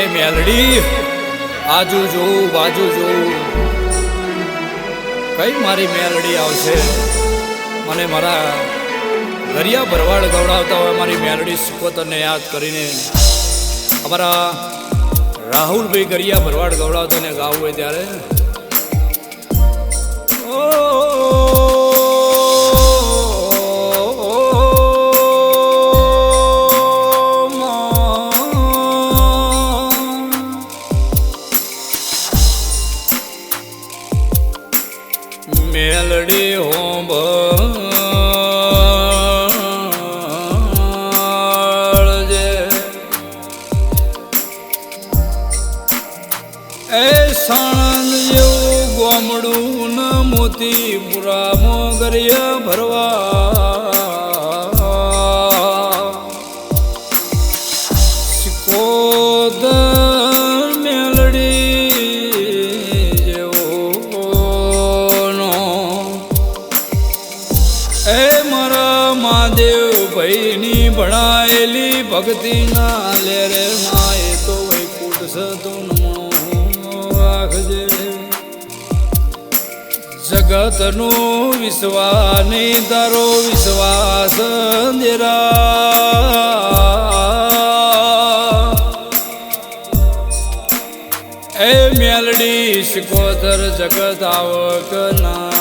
એ મેલડી, આજુ જોઉં બાજુ જોઉં કઈ મારી મેલડી આવશે? મને મારા દરિયા ભરવાડ ગવડાવતા હોય મારી મેલડી સુકોતરને યાદ કરીને. અમારા રાહુલભાઈ ગરિયા ભરવાડ ગવડાવતાને ગાવું હોય ત્યારે. મેલડી હોંબ એ સાણંદ જેવું ગોમડું ન મોતી પુરા ગરિયા ભરવા. મારા મહાદેવ ભાઈની ભણાયેલી ભક્તિના લે રે માએ તો વૈકુટ સતું રાખજે. જગતનો વિશ્વાને તારો વિશ્વાસ દેરા એ મેલડી શિકોતર જગત આવક ના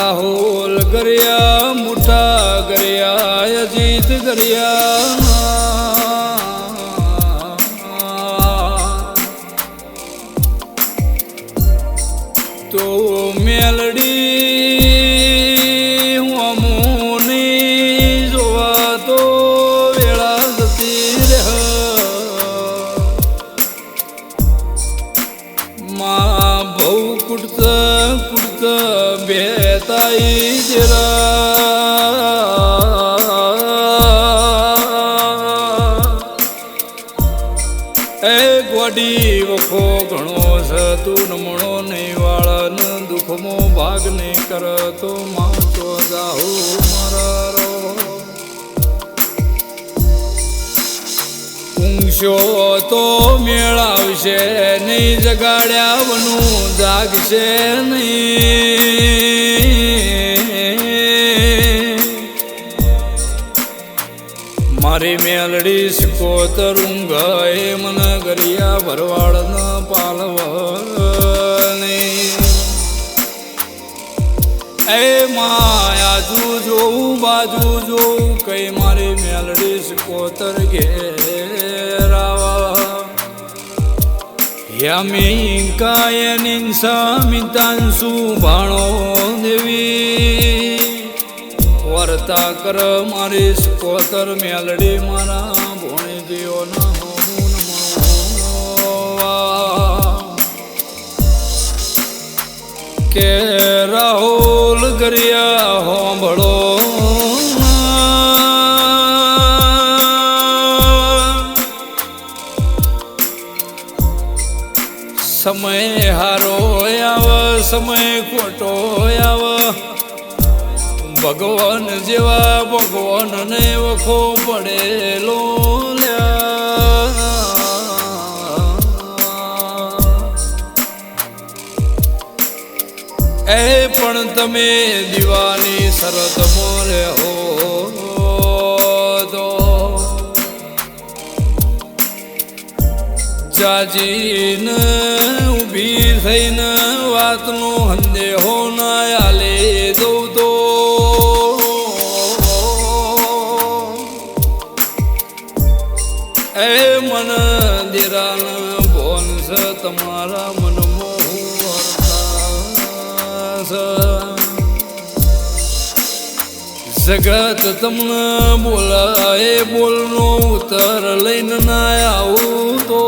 રાહુલ ગરિયા મોટા ગરિયા અજીત ગરિયા. એ ગોડી વખો ઘણો તું નમણો નહીં દુઃખમો ભાગ નહીં કર, તો માતો જાહુ મારો ઊંઘશો તો મેળાવશે નહીં જગાડ્યા બનું જાગશે નહીં. મારી મેલડી સિકોતર ઊંઘ એ મન ગરિયા ભરવાડ ન પાલવની. એ માયાજુ જોઉં, બાજુ જોઉં, કઈ મારી મેલડી સ્કોતર ઘેરાવા. યામી કાય નિંસામિતાંસુ ભાણો દેવી. વર્તા કર મારી સ્કોતર મેલડી મારા ભણી દિયો ના કે રાહુલ ગરિયા હોંભળો સમય હારો આવ, સમય ખોટો આવ. ભગવાન જેવા ભગવાનને વખો પડેલો લ્યા. એ પણ તમે દીવાની શરત મોરે હો તો ઊભી થઈને વાતનો હંદેહો ના દિરાન બોન્સ તમારા મનમાં હું જગત તમને બોલાય, બોલનો ઉતર લઈને ના આવું તો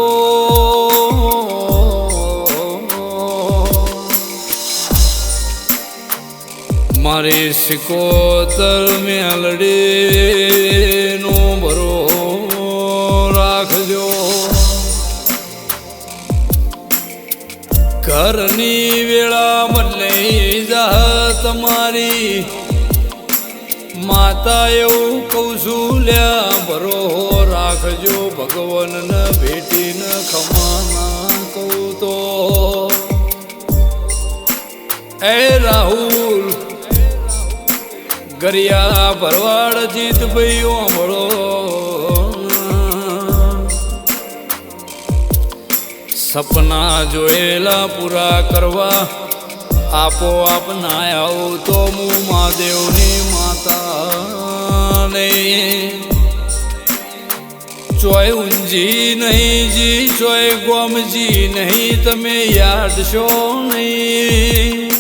મારી શિકોતર મેલડી ઘરની વેળા બદલે જા તમારી માતા એવું કહું છું, લ્યા ભરો રાખજો, ભગવાનને ભેટીને ખમાના કહું તો. એ રાહુલ ગરિયા ભરવાડ જીત ભાઈ ઓમળો સપના જોયેલા પૂરા કરવા આપો આપ ના આવું તો હું મહાદેવની માતા ને ચોય ઊંજી નહીં જી, ચોય ગોમજી નહીં, તમે યાદ છો નહીં.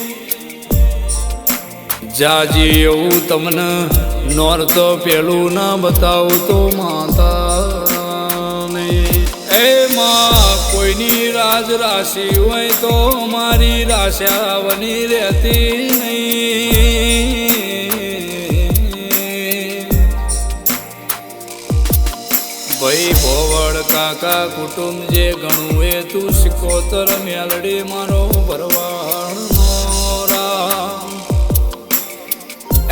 જાજી એવું તમને નોર્થ પેલું ના બતાવું તો માતા. માં, કોઈની રાજ રાશિ હોય તો મારી રાશા બની રહેતી નહીં. ભાઈ ભોવડ કાકા કુટુંબ જે ગણું એ તું સિકોતર મેલડી મારો ભરવાણ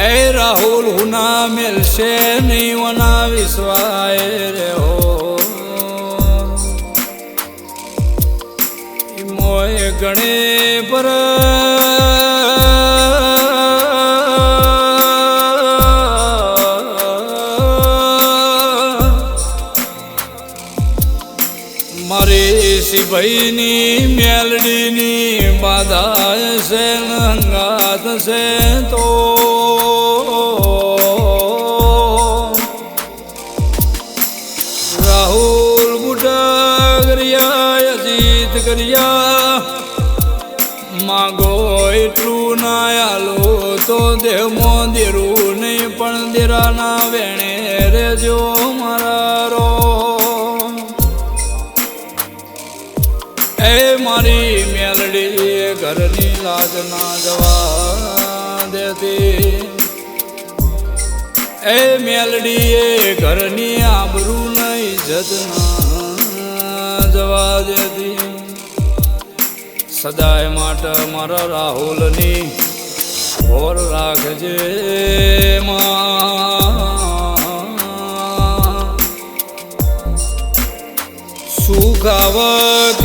એ રાહુલ હુના મેલશે નહીં વના વિશ્વાય રે હો ગણે પર મારી સિભાઈની રેજો મારા રો એ મારી મેલડી ઘરની લાજ ના જવા દેતી. એ મેલડી એ ઘરની આબરૂ નહીં જતના જવા દેતી. સદાય માટે મારા રાહુલની ઓર રાખજે માં. સુખાવક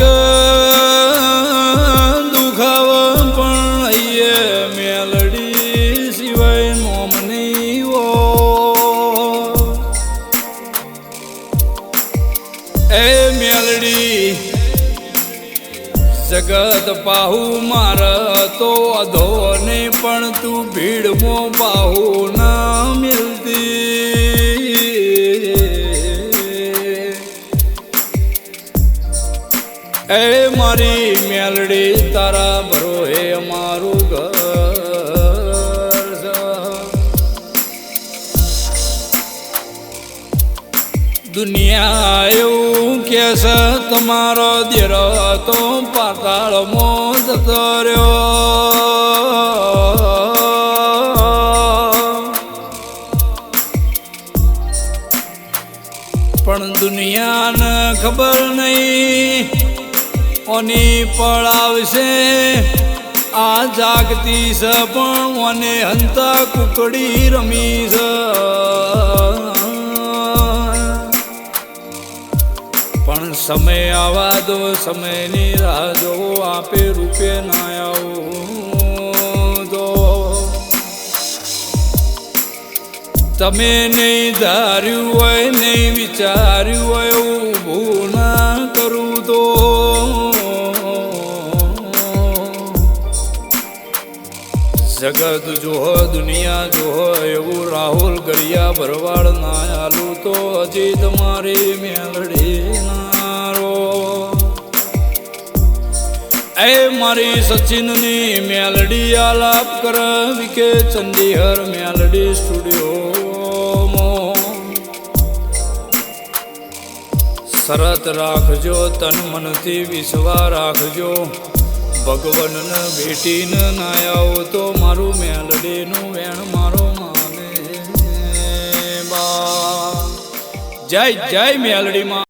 દુખાવ પણ અહીંયા મેલડી સિવાય મોમની ઓ એ મેલડી, જગત પાહુ માર તો અધો ને પણ તું ભીડમો પાહુ ના એ મારી મેલડી, તારા ભરોહે અમારું ઘર દુનિયા એવું કે તમારો દેર તો પાતાળમાં જતો રહ્યો પણ દુનિયાને ખબર નહીં ઓની પળાવશે. આ જાગતી છે પણ ઓને હંતા કુકડી રમી છે પણ સમય આવા દો, સમયની રાહ જોવો, આપે રૂપે ના આવો તો તમે નહીં ધાર્યું હોય, નહીં વિચાર્યું હોય એવું ના જગત જોહો દુનિયા જોહો એવું રાહુલ ગરિયા ભરવાડ ના આલુ તો હજી તમારી મેલડી નારો. એ મારી સચિનની મેલડી આલાપ કર, વિકે ચંદીહર મેલડી સ્ટુડિયો શરત રાખજો, તન મનથી વિશ્વા રાખજો. ભગવાનને ભેટીને ના આવો તો મારું મેલડીનું વેણ મારો માને બા જય જય મેલડીમાં.